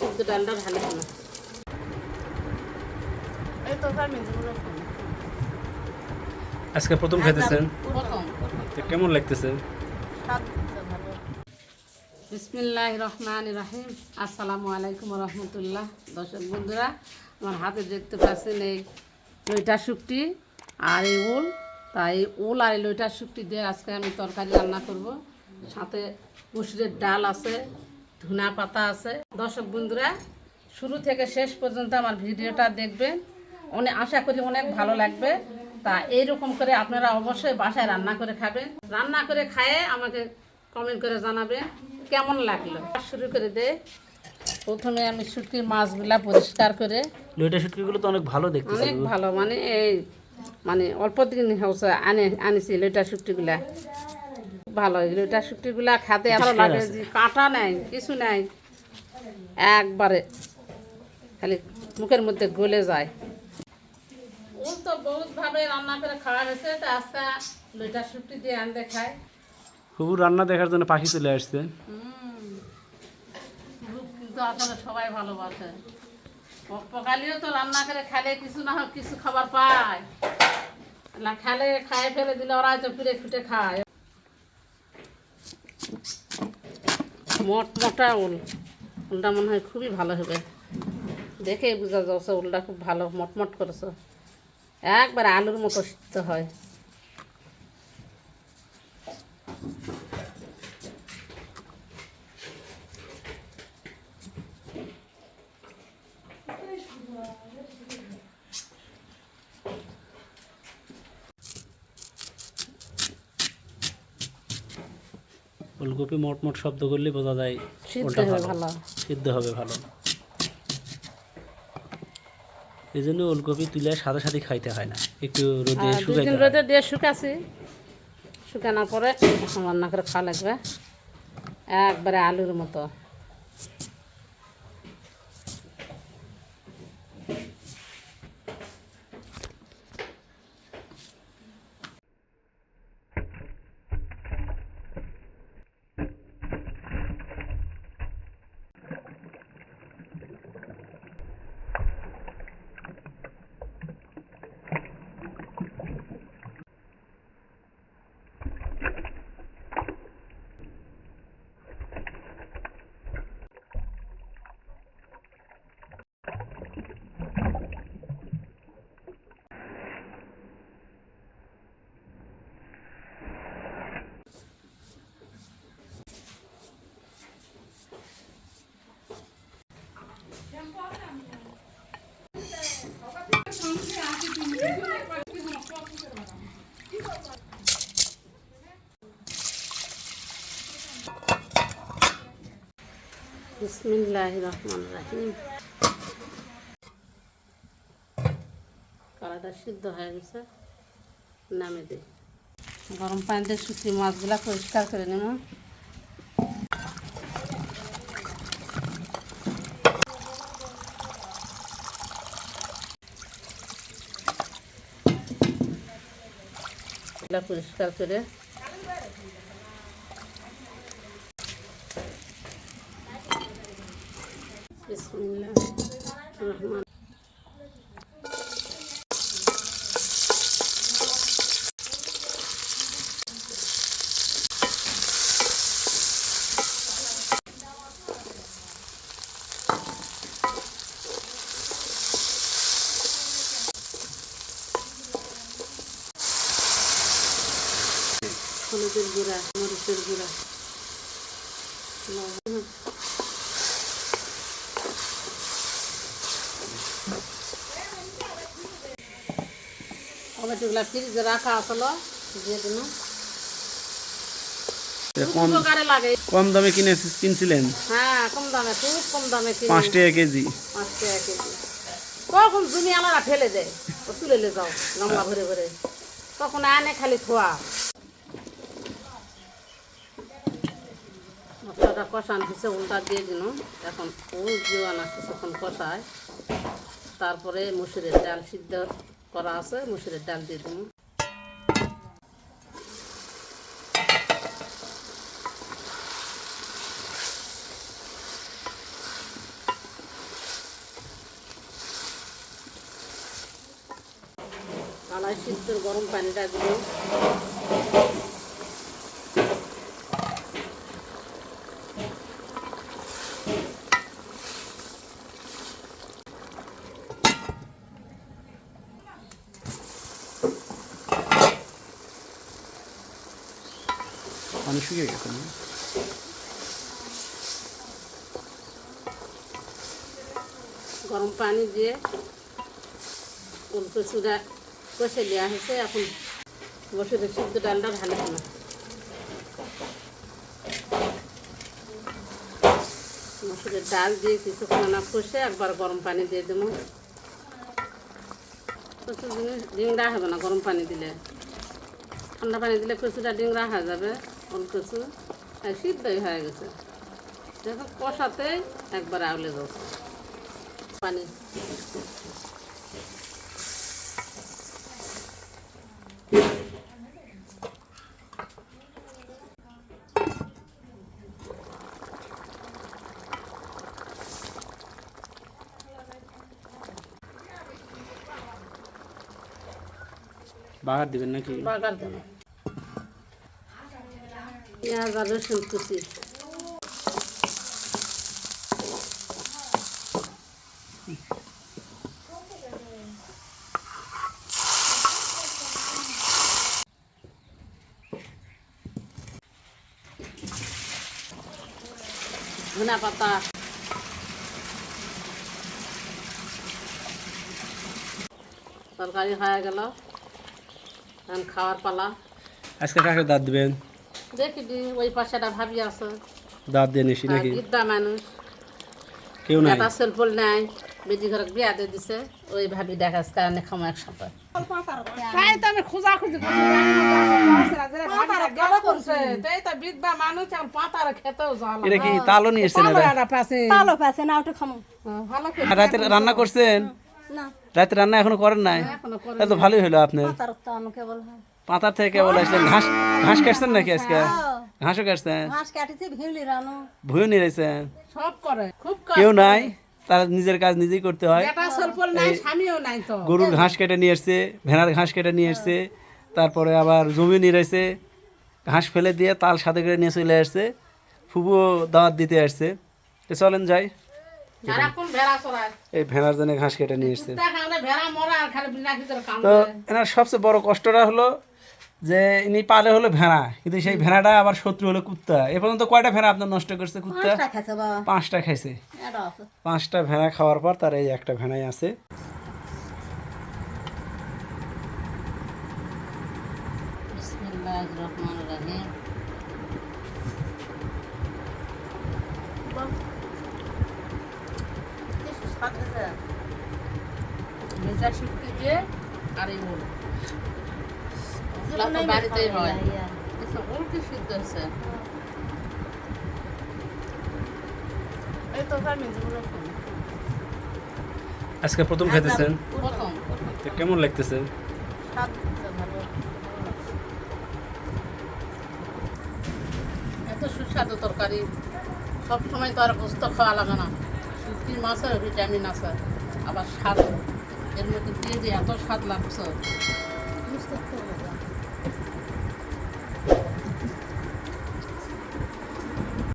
সিদ্ধ ডালটা ভালো আজকে প্রথম খাইতেছেন? কেমন লাগতেছে? বিসমিল্লাহ রহমান রাহিম। আসসালামু আলাইকুম রহমতুল্লাহ। দর্শক বন্ধুরা আমার হাতে দেখতে পাচ্ছেন এই লইটা শুকটি আর এই উল। তাই উল আর এই লইটা শুকটি দিয়ে আজকে আমি তরকারি রান্না করব। সাথে মুসুরের ডাল আছে। ধনা পাতা আছে। দর্শক বন্ধুরা শুরু থেকে শেষ পর্যন্ত আমার ভিডিওটা দেখবেন। অনেক আশা করি অনেক ভালো লাগবে। তা এইরকম করে আপনারা অবশ্যই বাসায় রান্না করে খাবেন। রান্না করে খায়ে আমাকে কমেন্ট করে জানাবেন কেমন লাগল। শুরু করে দে। প্রথমে আমি শুটকির মাছগুলা পরিষ্কার করে। লইটা শুটকিগুলো তো অনেক ভালো দেখতেছে। অনেক ভালো মানে এই মানে অল্প দিন হচ্ছে আনে আনিছি লইটা শুটকিগুলা। ভালো এই লইটা শুটকিগুলা খেতে ভালো লাগে যে কাঁটা নাই কিছু নাই। একবারে খালি মুখের মধ্যে গলে যায়। তো বহুত ভাবে রান্না করে খাওয়া হয়েছে তা আজকে লইটা শুটকি দিয়ে আনতে খায়। খুব রান্না দেখার জন্য পাখি চলে আসছে। কিন্তু আসলে সবাই ভালোবাসে। পকালিও তো রান্না করে খেলে কিছু না হোক কিছু খাবার পায়। না খেলে খায় ফেলে দিলে ওরা হয়তো ফিরে ফুটে খায়। মোট মোটা উল। উলটা মনে হয় খুবই ভালো হবে। দেখে বোঝা যাচ্ছে উলটা খুব ভালো, মটমট করেছে। একবার আলুর মতো সিদ্ধ হয়। ফুলকপি মোট মোট শব্দ করলে বোঝা যায় সিদ্ধ ওটা হবে ভালো। সিদ্ধ হবে ভালো। এই জন্য ওলকপি তুলে সাদা সাথে খাইতে হয় না। একটু রোদে শুকাই শুকাইতে হয়। রোদে দিয়ে শুকাছি। শুকানোর পরে রান্না করে খাওয়া লাগবে। একবারে আলুর মতো। বিসমিল্লাহ রহমান রাহিম কড়াটা সিদ্ধ হয়ে গেছে নামে দিই। গরম পানিতে শুকনো মাছগুলা পরিষ্কার করে নেব। পরিষ্কার করে বিসমিল্লাহ রহমান হলুদের গুঁড়া মরিচের গুঁড়া টমেটোগুলা ফ্রিজে রাখা আসলো দিন। কম লাগে। কম দামে কিনে কিনছিলেন? হ্যাঁ কম দামে খুব কম দামে কিনে। পাঁচ টাকা কেজি। পাঁচ টাকা কেজি। কখন জমি আলাদা ফেলে দেয় তুলে লে যাও গামলা ভরে ভরে। তখন আনে খালি খোয়া মশলাটা কষান হিসেবে উল্টা দিয়ে দিন। এখন জোয়ান কষায়। তারপরে মুসুরের ডাল সিদ্ধ। परास मसूर डाल दे दूँ कला शीत गरम पानी डाल दूँ পানি শুকিয়ে গরম পানি দিয়ে উল্টো চূড়া কষে দেওয়া হয়েছে, এখন মসুরের সিদ্ধ ডালটা ঢালে না। মসুরের ডাল দিয়ে কিছুক্ষণ না কষে একবার গরম পানি দিয়ে দেবো। প্রচুর জিনিস ডিংরা হবে না গরম পানি দিলে। ঠান্ডা পানি দিলে কচুটা ডিংরা হয়ে যাবে। কচু আর সিদ্ধই হয়ে গেছে। দেখো কষাতেই একবার আউলে যাচ্ছে পানি। বাগার দিবেন নাকি? বাগার দেবো। আর রসুন কুচি ধনা পাতা। তরকারি হয়ে গেল। এখন খাওয়ার পালা। আজকে কাকে দাঁত দিবেন? দেখি ওই ভাবি আছে। দাঁত দিয়ে নিছি নাকি? বৃদ্ধা মানুষ। কেউ নাই? এটা সেলফোন নাই। বেটি ঘরে বিয়া দিয়ে দিছে ওই ভাবি দেখাস কারণে খামো একসাথে। তাই তো আমি খোঁজা খুঁজি করে রান্না করছেন? না। রাতে রান্না এখনও করেন নাই? এখনও তাহলে তো ভালোই হলো আপনার। তার তো আমাকে বল হয় পাতার থেকে কেবল আসলেন ঘাস ঘাস কাটছেন নাকি আজকে? ঘাসও কাটছেন? ঘাস কাটিছে ভিউলি রানো। ভুঁইও নিয়ে রয়েছেন সব করে খুব কাজ কেউ নাই? তারা নিজের কাজ নিজেই করতে হয়। এটা সেলফোন নাই স্বামীও নাই তো। গরুর ঘাস কেটে নিয়ে এসছে ভেড়ার ঘাস কেটে নিয়ে এসছে তারপরে আবার জমি নিয়ে এসছে ঘাস ফেলে দিয়ে তাল সাথে করে নিয়ে চলে আসছে ফুবুও দাওয়াত দিতে আসছে। তো চলেন যাই। এই ভেড়ার জন্য ঘাস কেটে নিয়ে এসছে। দেখা হলে ভেড়া মরা আর খালি বিনা ভিতরে কাম তো এনার সবচেয়ে বড় কষ্টটা হলো যে ইনি পালে হলো ভেড়া কিন্তু সেই ভেড়াটা আবার শত্রু হলো কুত্তা। এ পর্যন্ত কয়টা ভেড়া আপনার নষ্ট করছে কুত্তা? পাঁচটা খাচ্ছে বাবা। পাঁচটা খাইছে। পাঁচটা ভেড়া খাওয়ার পর তার এই একটা ভেড়াই আছে। বিসমিল্লাহির রহমানির রহিম। বাড়িতেই হয়। আচ্ছা, সিদ্ধ। আজকে প্রথম খাইতেছেন? তো কেমন লাগতেছে? এত সুস্বাদু তরকারি। সব সময় তো আর গোস্ত খাওয়া লাগে না। শুটকি মাছের ভিটামিন আছে আবার স্বাদ এর মধ্যে দিয়ে এত স্বাদ লাগছে?